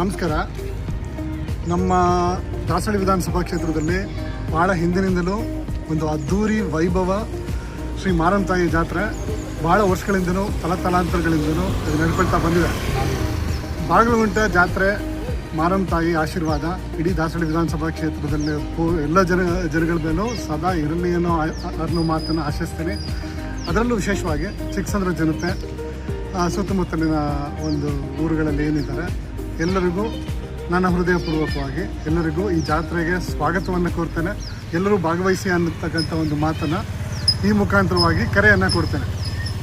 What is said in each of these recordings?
ನಮಸ್ಕಾರ. ನಮ್ಮ ದಾಸಳಿ ವಿಧಾನಸಭಾ ಕ್ಷೇತ್ರದಲ್ಲಿ ಭಾಳ ಹಿಂದಿನಿಂದಲೂ ಒಂದು ಅದ್ಧೂರಿ ವೈಭವ ಶ್ರೀ ಮಾರಂತಾಯಿ ಜಾತ್ರೆ ಭಾಳ ವರ್ಷಗಳಿಂದನೂ ತಲತಲಾಂತರಗಳಿಂದನೂ ಅದು ನಡ್ಕೊಳ್ತಾ ಬಂದಿದೆ. ಬಾಗಲಗುಂಟೆ ಜಾತ್ರೆ ಮಾರಂತಾಯಿ ಆಶೀರ್ವಾದ ಇಡೀ ದಾಸಳಿ ವಿಧಾನಸಭಾ ಕ್ಷೇತ್ರದಲ್ಲಿ ಎಲ್ಲ ಜನ ಜನಗಳ ಮೇಲೂ ಸದಾ ಇರಲಿ ಅನ್ನೋ ಮಾತನ್ನು ಆಶಿಸ್ತೇನೆ. ಅದರಲ್ಲೂ ವಿಶೇಷವಾಗಿ ಚಿಕ್ಕಸಂದ್ರ ಜನತೆ ಸುತ್ತಮುತ್ತಲಿನ ಒಂದು ಊರುಗಳಲ್ಲಿ ಏನಿದ್ದಾರೆ ಎಲ್ಲರಿಗೂ ನನ್ನ ಹೃದಯಪೂರ್ವಕವಾಗಿ ಎಲ್ಲರಿಗೂ ಈ ಜಾತ್ರೆಗೆ ಸ್ವಾಗತವನ್ನು ಕೋರ್ತೇನೆ. ಎಲ್ಲರೂ ಭಾಗವಹಿಸಿ ಅನ್ನತಕ್ಕಂಥ ಒಂದು ಮಾತನ್ನು ಈ ಮುಖಾಂತರವಾಗಿ ಕರೆಯನ್ನು ಕೊಡ್ತೇನೆ.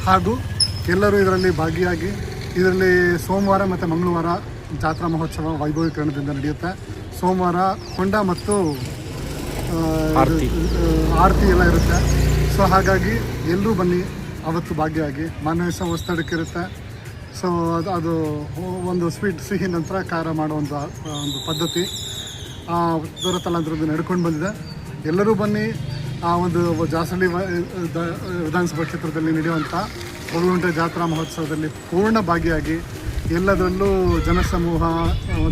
ಹಾಗೂ ಎಲ್ಲರೂ ಇದರಲ್ಲಿ ಭಾಗಿಯಾಗಿ ಇದರಲ್ಲಿ ಸೋಮವಾರ ಮತ್ತು ಮಂಗಳವಾರ ಜಾತ್ರಾ ಮಹೋತ್ಸವ ವೈಭವೀಕರಣದಿಂದ ನಡೆಯುತ್ತೆ. ಸೋಮವಾರ ಹೊಂಡ ಮತ್ತು ಆರತಿ. ಎಲ್ಲ ಇರುತ್ತೆ. ಸೊ ಹಾಗಾಗಿ ಎಲ್ಲರೂ ಬನ್ನಿ. ಅವತ್ತು ಭಾಗಿಯಾಗಿ ಮಾನವೀಯ ಒತ್ತಡಕ್ಕಿರುತ್ತೆ ಸೊ ಅದು ಅದು ಒಂದು ಸ್ವೀಟ್ ಸಿಹಿ ನಂತರ ಖಾರ ಮಾಡೋ ಒಂದು ಪದ್ಧತಿ. ಆ ದೂರ ತಲಾಂತರದಿಂದ ನಡ್ಕೊಂಡು ಬಂದಿದೆ. ಎಲ್ಲರೂ ಬನ್ನಿ, ಆ, ಒಂದು ಜಾಸಳಿ ವಿಧಾನಸಭಾ ಕ್ಷೇತ್ರದಲ್ಲಿ ನಡೆಯುವಂಥ ಒಳಗುಂಟೆ ಜಾತ್ರಾ ಮಹೋತ್ಸವದಲ್ಲಿ ಪೂರ್ಣ ಭಾಗಿಯಾಗಿ ಎಲ್ಲದರಲ್ಲೂ ಜನಸಮೂಹ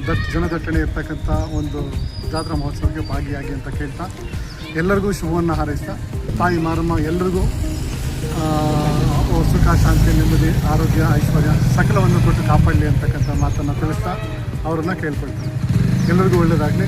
ದಟ್, ಜನದಟ್ಟಣೆ ಇರ್ತಕ್ಕಂಥ ಒಂದು ಜಾತ್ರಾ ಮಹೋತ್ಸವಕ್ಕೆ ಭಾಗಿಯಾಗಿ ಅಂತ ಕೇಳ್ತಾ, ಎಲ್ಲರಿಗೂ ಶುಭವನ್ನು ಹಾರೈಸ್ತಾ, ತಾಯಿ ಮಾರಮ್ಮ ಎಲ್ರಿಗೂ ಸುಖ ಶಾಂತಿ ನೆಮ್ಮದಿ, ಆರೋಗ್ಯ, ಐಶ್ವರ್ಯ ಸಕಲವನ್ನು ಕೊಟ್ಟು ಕಾಪಾಡಲಿ ಅಂತಕ್ಕಂಥ ಮಾತನ್ನು ತಿಳಿಸ್ತಾ ಅವರನ್ನು ಕೇಳ್ಕೊಳ್ತೀನಿ. ಎಲ್ಲರಿಗೂ ಒಳ್ಳೆಯದಾಗಲಿ